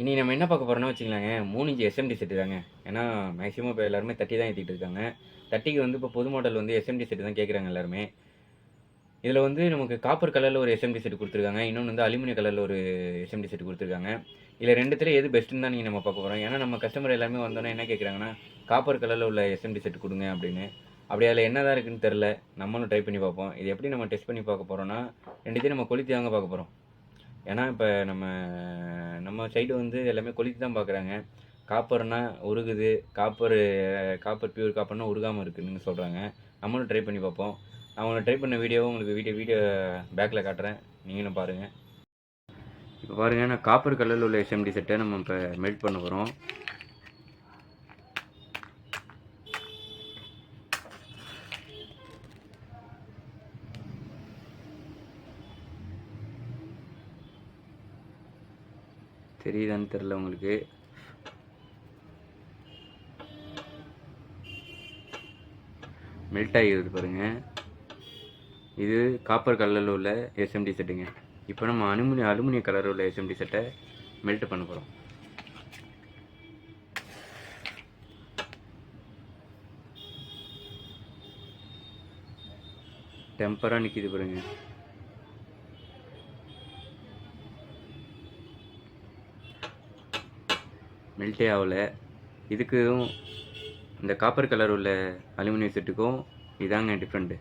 இனி நம்ம என்ன பார்க்க போகிறோன்னா வச்சுக்கலாங்க மூணு இன்ச்சு எஸ்எம்டி செட்டு தாங்க. ஏன்னா மேக்ஸிமம் இப்போ எல்லாருமே தட்டி தான் ஏற்றிட்டு இருக்காங்க. தட்டிக்கு வந்து இப்போ புது மாடல் வந்து எஸ்எம்டி செட்டு தான் கேட்குறாங்க எல்லாருமே. இதில் வந்து நமக்கு காப்பர் கலரில் ஒரு எஸ்எம்டி செட் கொடுத்துருக்காங்க. இன்னொன்று வந்து அலுமினிய கலரில் ஒரு எஸ்எம்டி செட்டு கொடுத்துருக்காங்க. இதில் ரெண்டுத்தில் எது பெஸ்ட்டுன்னு தான் நீங்கள் நம்ம பார்க்க போகிறோம் ஏன்னா நம்ம கஸ்டமர் எல்லாமே வந்தோன்னே என்ன கேட்குறாங்கன்னா காப்பர் கலரில் உள்ள எஸ்எம்டி செட் கொடுங்க அப்படின்னு. அப்படி அதில் என்ன தான் இருக்குன்னு தெரில நம்மளும் ட்ரை பண்ணி பார்ப்போம். இது எப்படி நம்ம டெஸ்ட் பண்ணி பார்க்க போகிறோம்னா ரெண்டுத்தையும் நம்ம கொளுத்தி தாங்க பார்க்க போகிறோம் ஏன்னா இப்போ நம்ம நம்ம சைடு வந்து எல்லாமே கொளுத்தி தான் பார்க்குறாங்க காப்பர்னா உருகுது. காப்பர் காப்பர் பியூர் காப்பர்னா உருகாமல் இருக்குன்னு சொல்கிறாங்க நம்மளும் ட்ரை பண்ணி பார்ப்போம். அவங்கள ட்ரை பண்ண வீடியோவும் உங்களுக்கு வீடியோ வீடியோ பேக்கில் காட்டுறேன். நீங்களும் பாருங்கள் இப்போ பாருங்கள் நான் காப்பர் கலரில் உள்ள எஸ்எம்டி செட்டை நம்ம இப்போ மெல்ட் பண்ண போகிறோம் தெரியுதான்னு தெரில உங்களுக்கு. மெல்ட் ஆகிடுது பாருங்கள் இது காப்பர் கலரில் உள்ள எஸ்எம்டி செட்டுங்க இப்போ நம்ம அலுமினிய அலுமினிய கலரில் உள்ள எஸ்எம்டி செட்டை மெல்ட் பண்ண போகிறோம் டெம்பராக நிற்கிது பாருங்கள் மெல்ட்டே ஆகலை. இதுக்கும் இந்த காப்பர் கலர் உள்ள அலுமினியம் செட்டுக்கும் இதாங்க டிஃப்ரெண்ட்டு